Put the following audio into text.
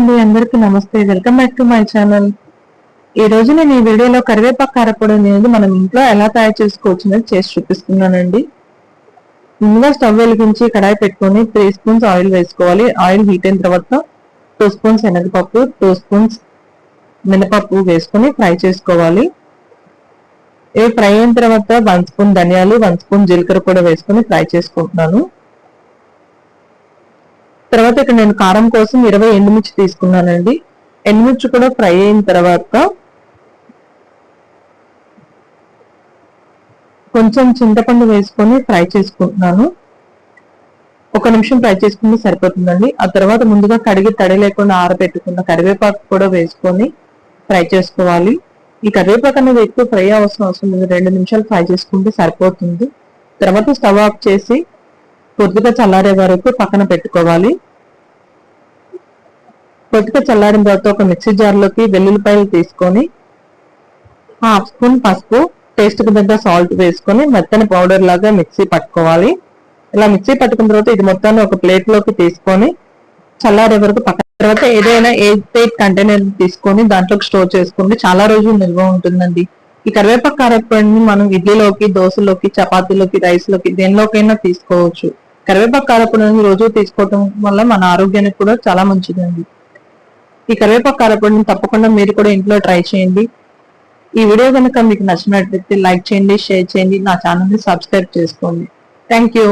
అండి. అందరికి నమస్తే. Welcome back to my channel. ఈ రోజు నేను ఈ వీడియోలో కరివేపాకు కారపొడి అనేది మనం ఇంట్లో ఎలా తయారు చేసుకోవచ్చు అనేది చేసి చూపిస్తున్నానండి. ముందుగా స్టవ్ వెలిగించి కడాయి పెట్టుకొని త్రీ స్పూన్స్ ఆయిల్ వేసుకోవాలి. ఆయిల్ హీట్ అయిన తర్వాత టూ స్పూన్స్ శనగపప్పు టూ స్పూన్స్ మినపప్పు వేసుకొని ఫ్రై చేసుకోవాలి. ఇవి ఫ్రై అయిన తర్వాత వన్ స్పూన్ ధనియాలు వన్ స్పూన్ జీలకర్ర కూడా వేసుకొని ఫ్రై చేసుకుంటున్నాను. తర్వాత ఇక్కడ నేను కారం కోసం ఇరవై ఎండుమిర్చి తీసుకున్నానండి. ఎండుమిర్చి కూడా ఫ్రై అయిన తర్వాత కొంచెం చింతపండు వేసుకొని ఫ్రై చేసుకుంటున్నాను. ఒక నిమిషం ఫ్రై చేసుకుంటే సరిపోతుందండి. ఆ తర్వాత ముందుగా కడిగి తడి లేకుండా ఆరబెట్టుకున్న కరివేపాకు కూడా వేసుకొని ఫ్రై చేసుకోవాలి. ఈ కరివేపాకు అనేది ఎక్కువ ఫ్రై అవసరం అవసరం లేదు. రెండు నిమిషాలు ఫ్రై చేసుకుంటే సరిపోతుంది. తర్వాత స్టవ్ ఆఫ్ చేసి కొద్దిగా చల్లారే వరకు పక్కన పెట్టుకోవాలి. కొద్దిగా చల్లారిన తర్వాత ఒక మిక్సీ జార్లోకి వెల్లుల్లిపాయలు తీసుకొని హాఫ్ స్పూన్ పసుపు టేస్ట్కి తగ్గ సాల్ట్ వేసుకొని మెత్తని పౌడర్ లాగా మిక్సీ పట్టుకోవాలి. ఇలా మిక్సీ పట్టుకున్న తర్వాత ఇది మొత్తాన్ని ఒక ప్లేట్లోకి తీసుకొని చల్లారే వరకు పక్కన తర్వాత ఏదైనా ఎయిట్ ప్లేట్ కంటైనర్ తీసుకొని దాంట్లోకి స్టోర్ చేసుకుంటే చాలా రోజులు నిల్వ ఉంటుందండి. ఈ కరివేపాకు కారపొడిని మనం ఇడ్లీలోకి దోశలోకి చపాతీలోకి రైస్లోకి దేనిలోకైనా తీసుకోవచ్చు. కరివేపాకు కారపొడిని రోజు తీసుకోవటం వల్ల మన ఆరోగ్యానికి కూడా చాలా మంచిదండి. ఈ కరివేపాకు కారపొడిని తప్పకుండా మీరు కూడా ఇంట్లో ట్రై చేయండి. ఈ వీడియో కనుక మీకు నచ్చినట్లయితే లైక్ చేయండి షేర్ చేయండి నా ఛానల్ని సబ్స్క్రైబ్ చేసుకోండి. Thank you.